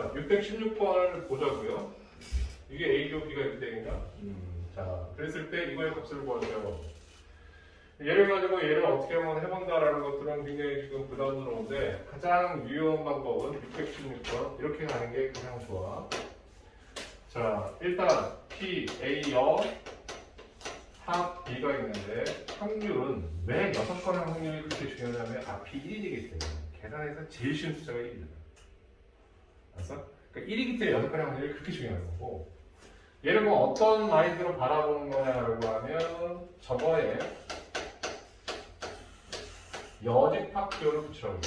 자, 616번을 보자고요. 이게 A교 B가 이렇게 되니까. 음, 자, 그랬을 때 이거의 값을 구하세요. 얘를 가지고 얘를 어떻게 한번 해본다라는 것들은 굉장히 지금 부담스러운데 가장 유용한 방법은 616번 이렇게 가는 게 가장 좋아. 자, 일단 P, A여 합 B가 있는데 확률은 왜 6건의 확률이 그렇게 중요하냐면 아, B 1이기 때문에 계산해서 제일 쉬운 숫자가 1이다. 알았어? 그러니까 1이기 때문에 6건의 확률이 그렇게 중요한 거고 얘를 뭐 어떤 마인드로 바라보는 거냐라고 하면 저거에 여직 합비율을 붙이라고.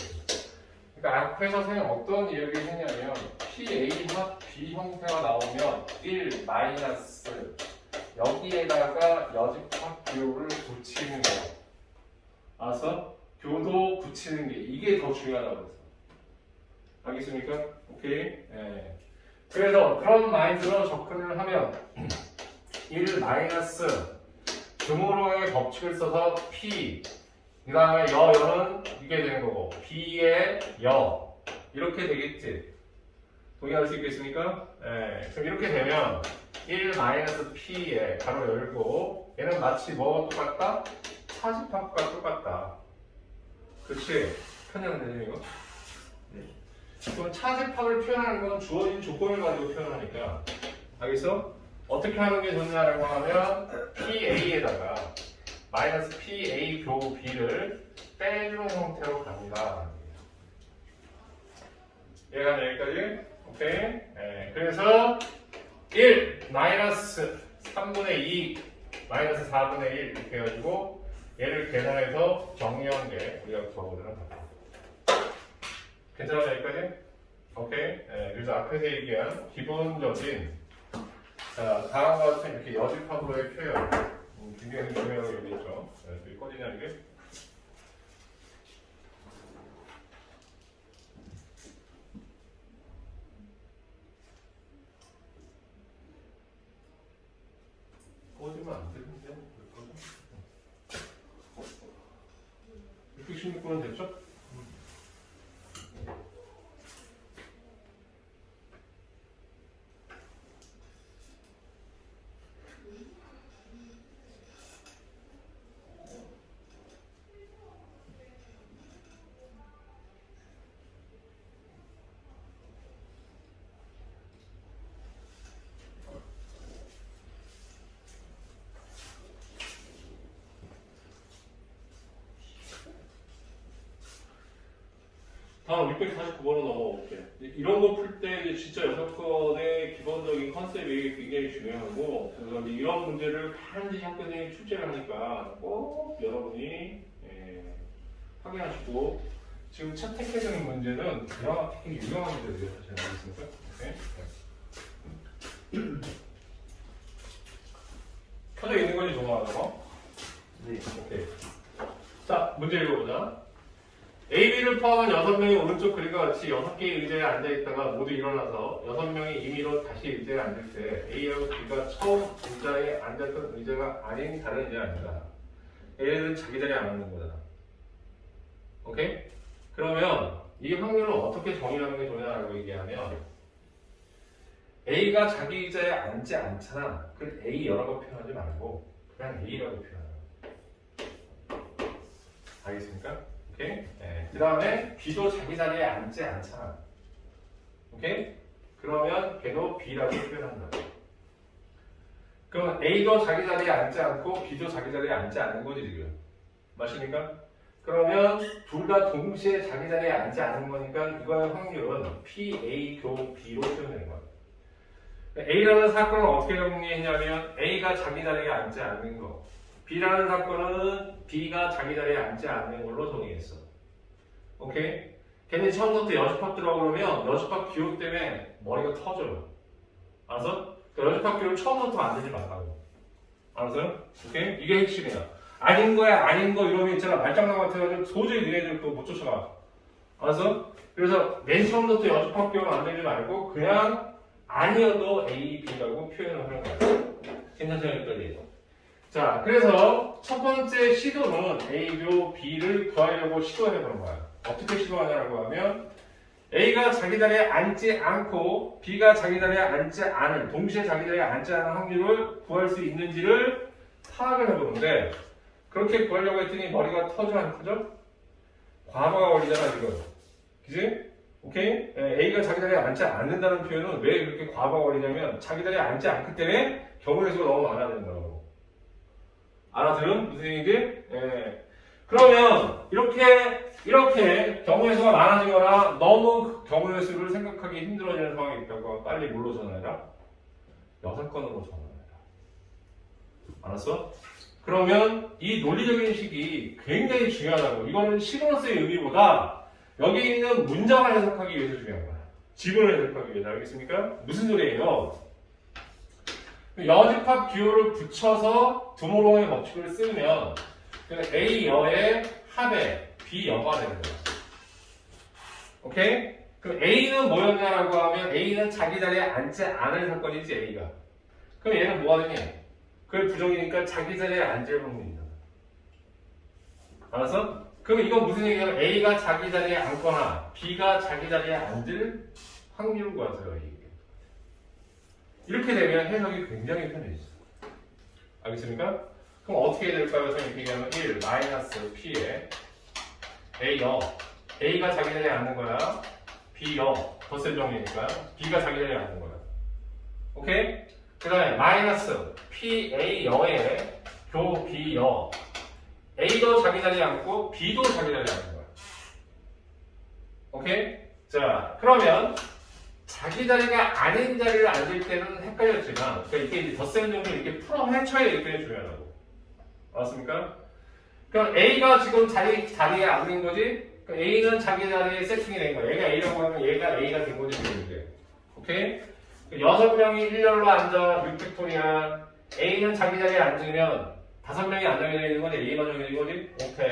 그러니까 앞에서 선생님 어떤 이야기를 했냐면 PA 합 B 형태가 나오면 1 마이너스 여기에다가 비율을 붙이는 거. 알았어? 교도 붙이는 게 이게 더 중요하다고 했어. 알겠습니까? 오케이? 예. 그래서 그런 마인드로 접근을 하면 1 마이너스 주무로의 법칙을 써서 P 그 다음에 여, 여는 이게 되는 거고 B의 여 이렇게 되겠지 동의할 수 있겠습니까? 예, 그럼 이렇게 되면 1 마이너스 P에 가로 열고 얘는 마치 뭐가 똑같다? 차집합과 똑같다 그렇지? 편향되죠 이거? 그럼 차집합을 표현하는 건 주어진 조건을 가지고 표현하니까 알겠어? 어떻게 하는 게 좋냐라고 하면 PA에다가 마이너스 PA 교 B를 빼주는 형태로 갑니다. 얘가 여기까지? 오케이? 네, 그래서 1 마이너스 3분의 2 마이너스 4분의 1 이렇게 해가지고 얘를 계산해서 정리한 게 우리가 구하고자 합니다. 괜찮아요 여기까지? 오케이? 네, 그래서 앞에서 얘기한 기본적인 자, 다음과 같은 이렇게 여집합으로의 표현 음, 굉장히 중요하다고 얘기했죠. 네, 여기 꺼지냐 이게? 꺼지면 안 되는데 616번은 됐죠? 다음 649번으로 넘어볼게. 이런 거 풀때 이제 진짜 여섯 건의 기본적인 컨셉이 굉장히 중요하고 그래서 이런 문제를 반드시 학교생이 출제를 하니까 꼭 여러분이 예, 확인하시고 지금 채택해적인 문제는 드라마 특히 유명한 문제들이에요. 잘 알겠습니까? 오케이? 네. 켜져 있는 건지 좋아하고 네. 오케이. 자, 문제 읽어보자. A, B를 포함한 6명이 오른쪽 그림과 같이 6개의 의자에 앉아있다가 모두 일어나서 6명이 임의로 다시 의자에 앉을 때 A하고 B가 처음 의자에 앉았던 의자가 아닌 다른 의자에 앉는다. A는 자기 자리에 안 앉는 거잖아. 오케이? 그러면 이 확률을 어떻게 정의하는 게 좋냐라고 얘기하면 A가 자기 의자에 앉지 않잖아. 그 A 여러 번 표현하지 말고 그냥 A라고 표현하라. 알겠습니까? 오케이? 네. 그 다음에 B도 자기 자리에 앉지 않잖아. 오케이? 그러면 걔도 B라고 표현한다. 그럼 A도 자기 자리에 앉지 않고 B도 자기 자리에 앉지 않는 거지 지금. 맞습니까? 그러면 둘 다 동시에 자기 자리에 앉지 않는 거니까 이거의 확률은 PA 교 B로 표현되는 거야. A라는 사건을 어떻게 정리했냐면 A가 자기 자리에 앉지 않는 거. B라는 사건은 B가 자기 자리에 앉지 않는 걸로 정의했어. 오케이? 걔네 처음부터 여집합 들어가고 그러면 여집합 기호 때문에 머리가 터져요. 알았어? 그러니까 여집합 기호를 처음부터 만들지 말라고. 알았어요? 오케이? 이게 핵심이야. 아닌 거야, 아닌 거 이러면 있잖아. 말장난 같아가지고 도저히 너네들 그거 못 쫓아가. 알았어? 그래서 맨 처음부터 여집합 기호 만들지 말고 그냥 아니어도 A, B라고 표현을 하는 거야. 괜찮죠? 여기까지. 자, 그래서 첫 번째 시도는 A교 B를 구하려고 시도해 보는 거야. 어떻게 시도하냐라고 하면 A가 자기 자리에 앉지 않고 B가 자기 자리에 앉지 않을 동시에 자기 자리에 앉지 않을 확률을 구할 수 있는지를 파악을 해보는데 그렇게 구하려고 했더니 머리가 터져 안 터져? 과거가 걸리잖아 지금 그지? 오케이? 예, A가 자기 자리에 앉지 않는다는 표현은 왜 그렇게 과거가 걸리냐면 자기 자리에 앉지 않기 때문에 경우의 수가 너무 많아야 된다고 무슨 얘기인지? 예. 그러면 이렇게 이렇게 경우의 수가 많아지거나 너무 그 경우의 수를 생각하기 힘들어지는 상황이 있다고 빨리 뭘로 전화해라? 여섯 건으로 전화해라. 알았어? 그러면 이 논리적인 식이 굉장히 중요하다고. 이거는 시그너스의 의미보다 여기 있는 문장을 해석하기 위해서 중요한 거야. 지문을 해석하기 위해서. 알겠습니까? 무슨 소리예요? 여집합 기호를 붙여서 두모롱의 법칙을 쓰면 그 A 여의 합에 B 여가 되는 거야. 오케이? 그럼 A는 뭐였냐라고 하면 A는 자기 자리에 앉지 않을 사건이지 A가. 그럼 얘는 뭐가 되냐? 그게 부정이니까 자기 자리에 앉을 확률이다. 알았어? 그럼 이건 무슨 얘기냐면 A가 자기 자리에 앉거나 B가 자기 자리에 앉을 확률을 구하세요. 이렇게 되면 해석이 굉장히 편해져. 알겠습니까? 그럼 어떻게 될까요? 선생님 얘기하면 1 마이너스 P에 A 여 A가 자기 자리에 앉는 거야. B 여 덧셈 정리니까 B가 자기 자리에 앉는 거야. 오케이? 그 다음에 마이너스 P A 여에 교 B 여 A도 자기 자리에 앉고 B도 자기 자리에 앉는 거야. 오케이? 자 그러면 자기 자리가 아닌 자리를 앉을 때는 헷갈렸지만 그러니까 이게 덧셈 정리 이렇게 풀어 헤쳐야 때문에 중요하다고. 알았습니까? 그럼 A가 지금 자리, 자리에 앉는 거지? 그럼 A는 자기 자리에 세팅이 된 거야. 얘가 A라고 하면 얘가 A가 된 거지, 지금 이제. 오케이? 여섯 명이 일렬로 앉아, 6팩토리얼. A는 자기 자리에 앉으면 다섯 명이 안 정해져 있는 거지? A만 정해져 있는 거지? 오케이.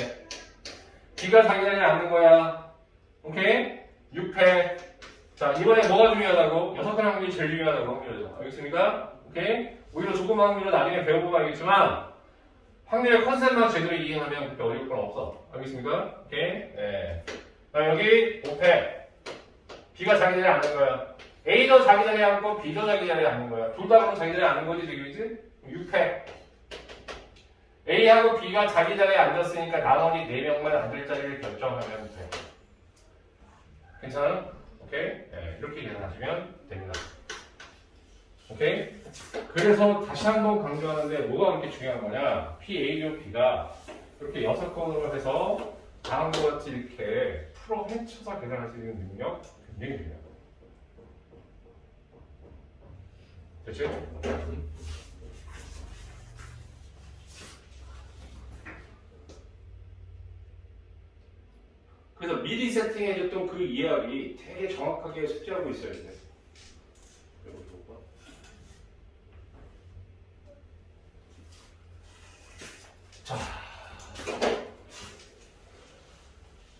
B가 자기 자리에 앉는 거야. 오케이? 6패. 자, 이번에 뭐가 중요하다고? 여섯 개 확률이 제일 중요하다고 확률이죠. 알겠습니까? 오케이? 오히려 조그만 확률은 나중에 배워보면 알겠지만, 확률의 컨셉만 제대로 이해하면 그렇게 어려울 건 없어. 알겠습니까? 오케이? 네. 자, 여기 5패. B가 자기 자리에 앉는 거야. A도 자기 자리에 앉고 B도 자기 자리에 앉는 거야. 둘 다 그럼 자기 자리에 앉는 거지, 지금 이지? 6패. A하고 B가 자기 자리에 앉았으니까 나머지 4명만 앉을 자리를 결정하면 돼. 괜찮아? 오케이? 네, 이렇게 계산하시면 됩니다. 오케이? 그래서 다시 한번 강조하는데 뭐가 그렇게 중요한 거냐? P, A, B가 이렇게 여섯 건으로 해서 다음과 같이 이렇게 풀어 헤쳐서 계산할 수 있는 능력 굉장히 중요해요. 됐지? 그래서 미리 세팅해줬던 그 이해하기 되게 정확하게 숙지하고 있어야 돼. 이거 볼까? 자,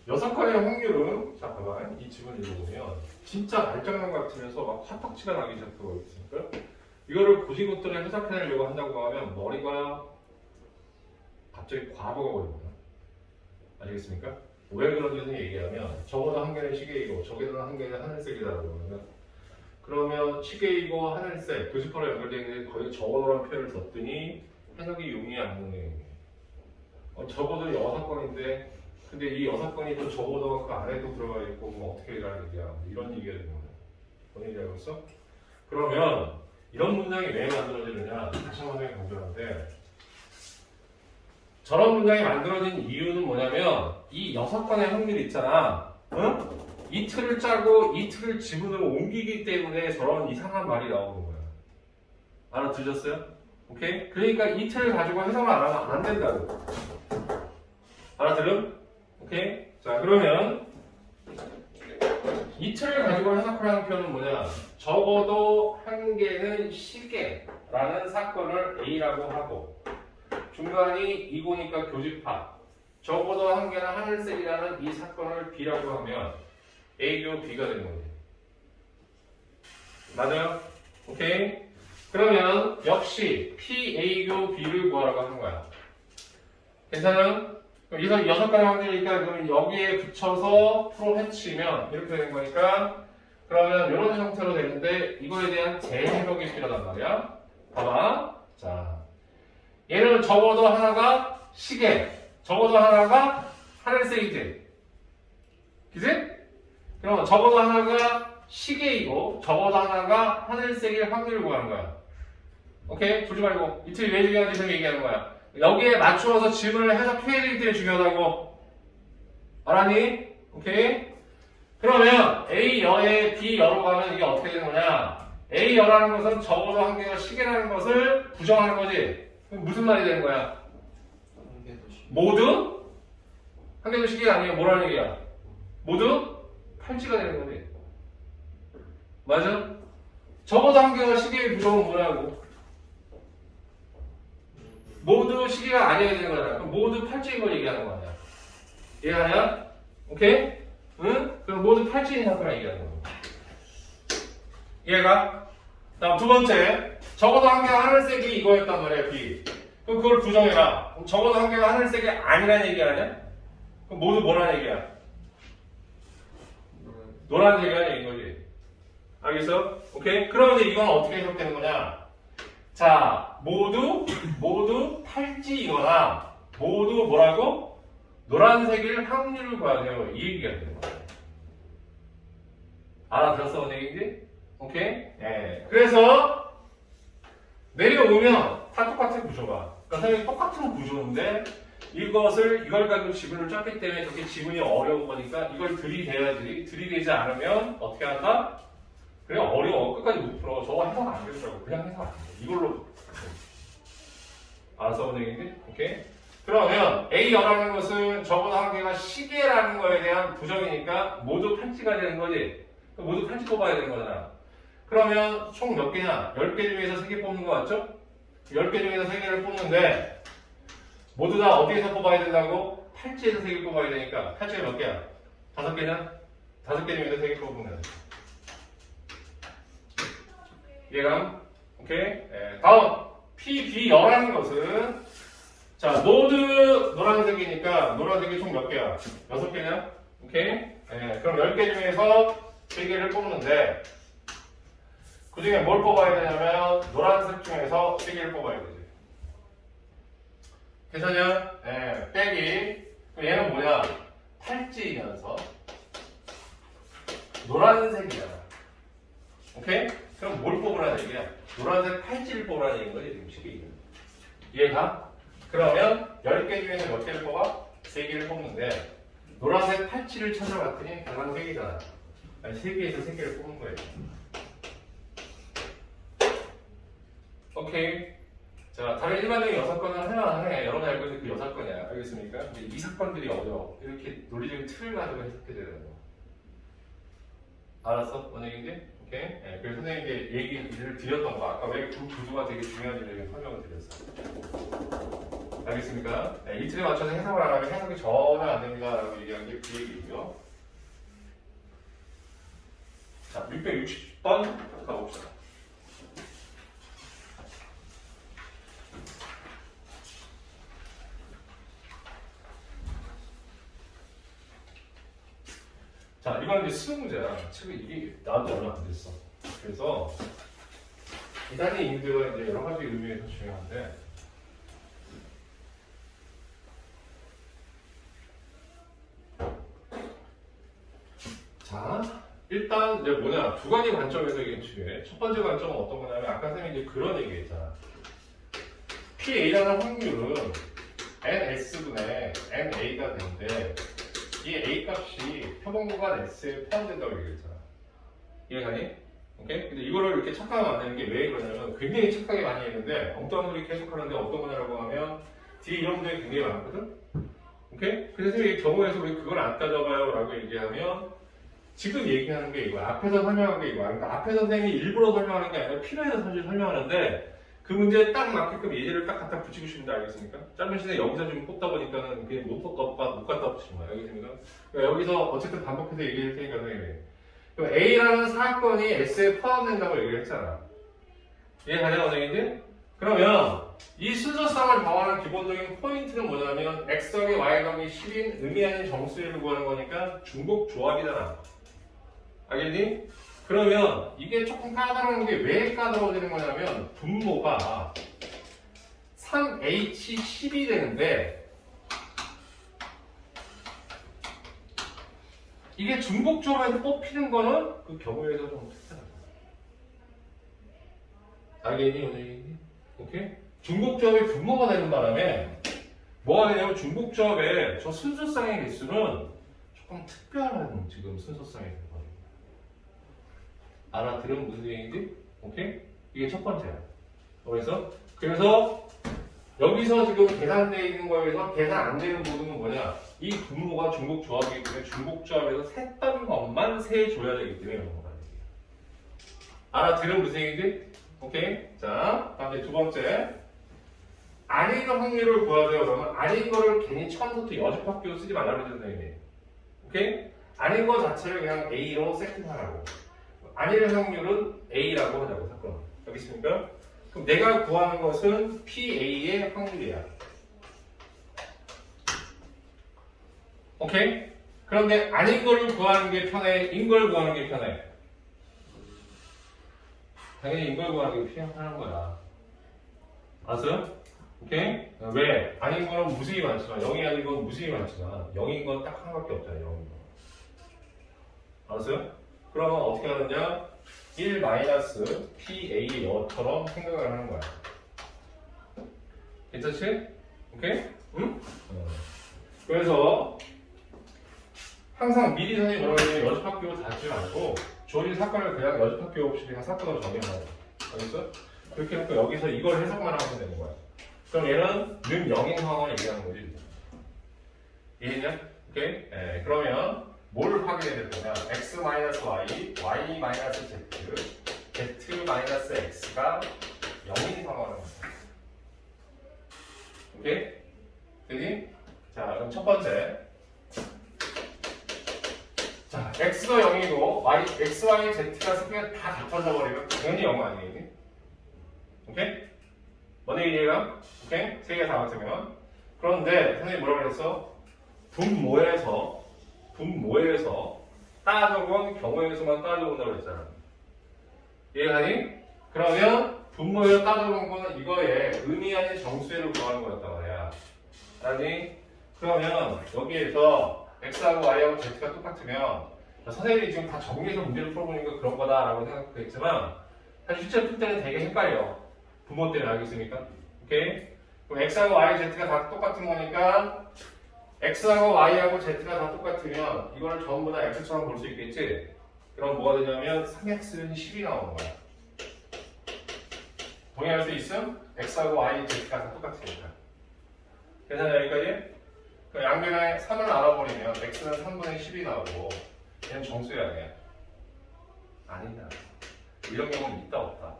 여섯 칸의 확률은 자 봐봐 이 지문 읽어보면 진짜 말장난 같으면서 막 화딱지가 나기 시작하고 있으니까 이거를 고지고대로 해석해내려고 한다고 하면 머리가 갑자기 과거가 걸립니다. 아시겠습니까? 왜 그런지는 얘기하면 저보다 한 개는 시계이고 저기는 한 개는 하늘색이라고 그러면 그러면 시계이고 하늘색 교집합으로 연결되어 있는데 거의 저거라는 표현을 썼더니 해석이 용이 안 내용이에요. 어, 적어도 여섯 건인데 근데 이 여섯 건이 또 적어도 그 안에도 들어가 있고 뭐 어떻게 일하는 얘기야 이런 얘기가 되는 거예요. 뭔 얘기 알고 있어? 그러면 이런 문장이 왜 만들어지느냐 다시 한번 강조하는데 저런 문장이 만들어진 이유는 뭐냐면 이 여섯 건의 확률 있잖아. 응? 이 틀을 짜고 이 틀을 지문으로 옮기기 때문에 저런 이상한 말이 나오는 거야. 알아들으셨어요? 오케이? 그러니까 이 틀을 가지고 해석을 안 하면 안 된다고. 알아들음? 오케이? 자, 그러면 이 틀을 가지고 해석을 하는 표현은 뭐냐? 적어도 한 개는 시계라는 사건을 A라고 하고 중간이 이고니까 교집합. 적어도 한 개는 하늘색이라는 이 사건을 B라고 하면 A교 B가 되는 거지. 맞아요? 오케이? 그러면 역시 P, A교 B를 구하라고 하는 거야. 괜찮아요? 그럼 여섯 가지 확률이니까 그럼 여기에 붙여서 프로 해치면 이렇게 되는 거니까 그러면 이런 형태로 되는데 이거에 대한 재해석이 필요하단 말이야. 봐봐. 자, 얘는 적어도 하나가 시계, 적어도 하나가 하늘색이지. 그지? 그럼 적어도 하나가 시계이고 적어도 하나가 하늘색일 확률을 구하는 거야. 오케이? 보지 말고 이틀 왜 중요한지 좀 얘기하는 거야. 여기에 맞추어서 질문을 해석해야 되기 때문에 중요하다고. 알았니? 오케이? 그러면 A 여에 B 여로 가면 이게 어떻게 되는 거냐? A 여라는 것은 적어도 한 개가 시계라는 것을 부정하는 거지. 그럼 무슨 말이 되는 거야? 모두 한 개도 시계가 아니에요. 뭐라는 얘기야? 모두 팔찌가 되는 거지. 맞아? 적어도 한 개가 시계의 부정은 뭐냐고? 모두 시계가 아니어야 되는 거잖아. 그럼 모두 팔찌인 걸 얘기하는 거 아니야. 이해가냐? 오케이? 응? 그럼 모두 팔찌인 사건을 얘기하는 거야. 이해가? 다음 두 번째. 적어도 한 개가 하늘색이 이거였단 말이야, B. 그럼 그걸 부정해라. 그럼 적어도 한 개가 하늘색이 아니라는 얘기 아니야? 그럼 모두 뭐라는 얘기야? 노란색이라는 얘기인 거지. 알겠어? 오케이? 그러면 이건 어떻게 해석되는 거냐? 자, 모두, 모두 팔찌이거나, 모두 뭐라고? 노란색일 확률을 구하세요. 이 얘기가 되는 거야. 알아들었어, 뭔 얘기인지? 오케이? 예. 그래서, 내려오면 다 똑같은 구조가. 그러니까 선생님이 똑같은 구조인데, 이것을, 이걸 가지고 지분을 짰기 때문에 그렇게 지분이 어려운 거니까 이걸 들이대야지. 들이대지 않으면 어떻게 한다? 그래 어려워 끝까지 못 풀어 저거 해석 안 되더라고 그냥 해석 안 돼. 이걸로 알아서 본 얘기인지 오케이 그러면 A여라는 것은 적어도 한 개가 시계라는 거에 대한 부정이니까 모두 팔찌가 되는 거지 모두 팔찌 뽑아야 되는 거잖아 그러면 총 몇 개냐 10개 중에서 3개 뽑는 거 맞죠? 10개 중에서 3개를 뽑는데 모두 다 어디에서 뽑아야 된다고? 팔찌에서 3개 뽑아야 되니까 팔찌가 몇 개야? 5개냐? 5개 중에서 3개 뽑으면 돼 이해감? 오케이? 예, 다음 PB여라는 것은 자 모두 노란색이니까 노란색이 총 몇 개야? 여섯 개냐? 오케이? 예, 그럼 10개 중에서 3개를 뽑는데 그 중에 뭘 뽑아야 되냐면 노란색 중에서 3개를 뽑아야 되지 괜찮냐? 예, 빼기 얘는 뭐냐? 팔찌이면서 노란색이잖아 오케이? 그럼 뭘 뽑으라는 얘기야? 노란색 팔찌를 뽑으라는 얘기인 거지, 지금 식이. 이해가? 그러면 10개 중에서 몇 개를 뽑아? 3개를 뽑는데, 노란색 팔찌를 찾아봤더니 3개잖아. 아니, 3개에서 3개를 뽑은 거예요. 오케이. 자, 다른 일반적인 6건은 할만해. 여러분이 알고 있는 그 6건이야. 알겠습니까? 근데 이 사건들이 어려워. 이렇게 논리적인 틀을 가지고 해석해야 되는 거. 알았어? 뭔 얘기인지? 오케이? 네, 그래서 선생님께 얘기를 드렸던 거 아까 왜그 구조가 되게 중요한지 를 설명을 드렸어요. 알겠습니까? 네, 이 틀에 맞춰서 해석을 안 하면 해석이 전혀 안 됩니다 라고 얘기한 게 그 얘기고요. 자, 660번 가봅시다. 자, 이건 이제 수능 문제야. 책이 이게 지 얼마 안 됐어. 그래서 이 단위 인드가 이제 여러 가지 의미에서 중요한데 자, 일단 이제 뭐냐 두 가지 관점에서 이게 중요해. 첫 번째 관점은 어떤 거냐면 아까 선생님이 이제 그런 얘기했잖아. PA라는 확률은 NS분의 NA가 되는데 이 A 값이 표본 구간 S에 포함된다고 얘기했잖아. 이해가니? 오케이? 근데 이거를 이렇게 착각하면 안 되는 게 왜 그러냐면 굉장히 착하게 많이 했는데 엉뚱한 소리 계속 하는데 어떤 거냐라고 하면 뒤에 이런 분들이 굉장히 많거든? 오케이? 그래서 이 경우에서 우리 그걸 안 따져봐요 라고 얘기하면 지금 얘기하는 게 이거야. 앞에서 설명한 게 이거야. 그러니까 앞에서 선생님이 일부러 설명하는 게 아니라 필요해서 사실 설명하는데 그 문제에 딱 맞게끔 예제를 딱 갖다 붙이고 싶은데 알겠습니까? 짧은 시간에 여기서 좀 뽑다 보니까는 그게 못 뽑다, 못 갖다 붙인 거야. 알겠습니까? 그러니까 여기서 어쨌든 반복해서 얘기할 테니까 선생님이. 그럼 A라는 사건이 S에 포함된다고 얘기를 했잖아. 이해가냐, 선생님들? 그러면 이 순서상을 정하는 기본적인 포인트는 뭐냐면 x 더하기 y 더하기 10인 의미 아닌 정수를 구하는 거니까 중복 조합이잖아. 알겠니? 그러면 이게 조금 까다로운 게 왜 까다로워지는 거냐면 분모가 3H10이 되는데 이게 중복 조합에서 뽑히는 거는 그 경우에서 좀 특별하다. 알겠니? 오늘 오케이? 중복조합의 분모가 되는 바람에 뭐가 되냐면 중복조합의 저 순서상의 개수는 조금 특별한 지금 순서상의 개수거든요. 알아들은 무슨 얘기인지? 오케이? 이게 첫 번째야. 그래서 그래서 여기서 지금 계산되어 있는 거에서 계산 안 되는 부분은 뭐냐? 이 분모가 중복 조합이기 때문에 중복 조합에서 셌던 것만 세 줘야 되기 때문에 이런 거란 얘기야. 알아들은 무슨 얘기인지? 오케이? 자, 다음 이제 두 번째. 아닌 확률을 구하세요. 그러면 아닌 거를 괜히 처음부터 여집합기로 쓰지 말라고 선생님이. 오케이? 아닌 거 자체를 그냥 A로 세팅하라고. 아닐 확률은 A라고 하자고, 사건. 여기 있습니까? 그럼 내가 구하는 것은 PA의 확률이야. 오케이? 그런데 아닌 거를 구하는 게 편해? 인걸 구하는 게 편해? 당연히 인걸 구하는 게 편한 거야. 알았어요? 오케이? 왜? 아닌 거는 무수히 많지만 0이 아닌 건 무수히 많지만 0인 건 딱 하나밖에 없잖아요. 0인 거. 알았어요? 그러면 어떻게 하느냐? 1 마이너스 PA 여처럼 생각을 하는 거야. 괜찮지? 오케이? 응? 어. 그래서 항상 미리 뭐라고 하냐면 여집학교 다지 말고 조리 사건을 그냥 여집학교 없이 그냥 사건으로 정리하는 알겠어? 그렇게 해놓고 여기서 이걸 해석만 하면 되는 거야. 그럼 얘는 는 0인 상황을 얘기하는 거지. 이해했냐? 오케이? 예, 그러면 뭘 확인해야 될 거냐? x y, y z, z x가 0인 상황을 오케이? 되니? 자, 그럼 첫 번째. 자, x가 0이고 y, x, y, z가 세 개가 다 같아져 버리면 당연히 0 아니겠니? 오케이? 뭔 얘기가? 오케이? 세개다 같으면. 그런데 선생님이 뭐라고 그랬어? 분모에서 분모에서 따져본 경우에서만 따져본다고 그랬잖아. 이해가니? 그러면 분모에서 따져본 거는 이거에 의미 아닌 정수를 구하는 거였단 말이야. 아니? 그러면 여기에서 x하고 y하고 z가 똑같으면 선생님이 지금 다 정리해서 문제를 풀어보니까 그런 거다라고 생각했지만 사실 실제 풀 때는 되게 헷갈려. 부모 때문에 알겠습니까? 오케이? 그럼 x하고 y, z가 다 똑같은 거니까 x하고 y하고 z가 다 똑같으면 이거를 전부 다 x처럼 볼 수 있겠지? 그럼 뭐가 되냐면 3x는 10이 나오는 거야. 동의할 수 있음? x하고 y, z가 다 똑같으니까. 계산이 여기까지? 그럼 양변에 3을 알아버리면 x는 3분의 10이 나오고 얘는 정수야 그냥. 아니다. 이런 경우는 있다 없다.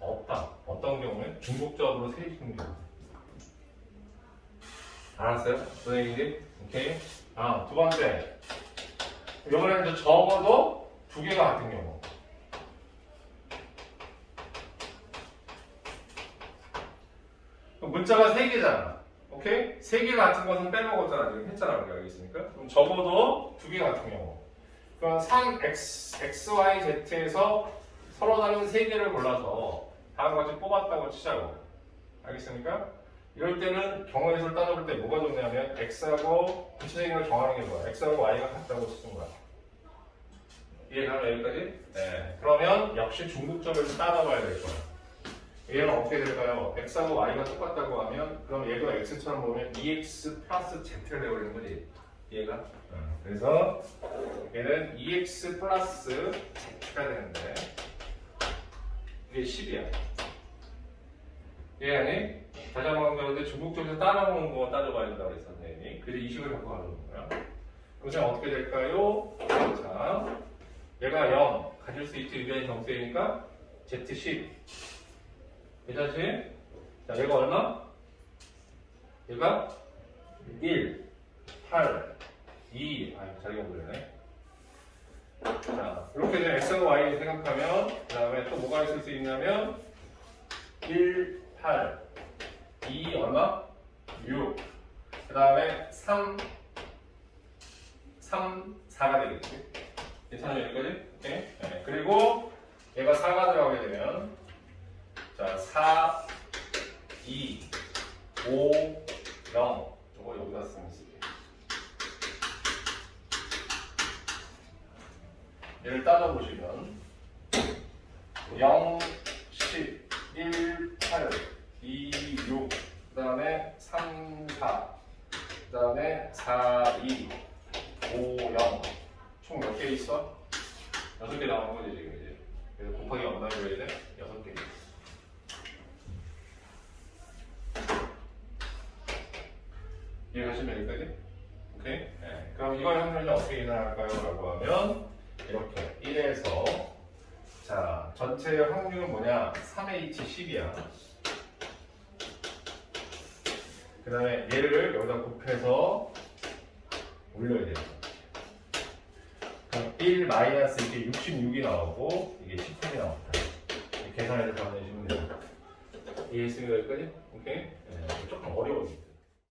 없다. 어떤 경우에? 중복적으로 세입는 경우. 알았어요? 선생님들? 오케이. 아, 두 번째. 이번에는 이제 적어도 두 개가 같은 경우. 문자가 세 개잖아. 오케이? 세 개 같은 것은 빼먹었잖아. 지금 했잖아. 우리가 알겠습니까? 그럼 적어도 두 개 같은 경우. 그럼 3x, x, y, z에서 서로 다른 세 개를 골라서 다음과 같이 뽑았다고 치자고. 알겠습니까? 이럴 때는 경우에서 따져볼 때 뭐가 좋냐면 x하고 구체적인 걸 정하는 게 뭐야? x하고 y가 같다고 쓰는 거야. 이해가요 여기까지? 네. 그러면 역시 중국점에서 따져봐야 될 거야. 얘는 어떻게 될까요? x하고 y가 똑같다고 하면 그럼 얘가 x처럼 보면 2x 플러스 z를 내버리는 거지. 얘가. 그래서 얘는 2x 플러스 z가 되는데 이게 10이야. 이해하니? 다시 한번 그런데 중국점에서 따라오는 거 따져봐야 된다고 선생님이. 그래서 이 식을 갖고 가는 거야. 그럼 어떻게 될까요? 자, 얘가 0 가질 수 있지, 의견이 정수이니까 Z10. 괜찮지? 자, 얘가 얼마? 얘가 1, 8, 2, 아, 자기가 모르네. 자, 이렇게 되면 X하고 Y 생각하면, 그 다음에 또 뭐가 있을 수 있냐면, 1, 8, 2 얼마? 6. 그 다음에 3, 3, 4가 되겠지. 괜찮아요, 여기까지? 오케이. 네. 그리고 얘가 4가 들어가게 되면 자, 4, 2, 5, 0. 이거 여기다 쓰면 쓰게. 얘를 따져보시면 0, 10, 1, 8, 2, 6, 그 다음에 3, 4, 그 다음에 4, 2, 5, 0. 총 몇 개 있어? 6개 나오는 거지, 지금 이제. 그래서 곱하기 해줘야 돼? 6개. 이해가시면 여기까지? 오케이? 네. 그럼 이걸 확률이 어떻게 일어날까요? 라고 하면 이렇게 1에서 자 전체 확률은 뭐냐 3H 10이야 그 다음에 얘를 여기다 곱해서 올려야 돼요 1 마이너스 이게 66이 나오고 이게 19이 나옵니다. 계산해서 보내주시면 돼요. 이해했으면 여기까지? 오케이? 네, 조금 어려워집니다.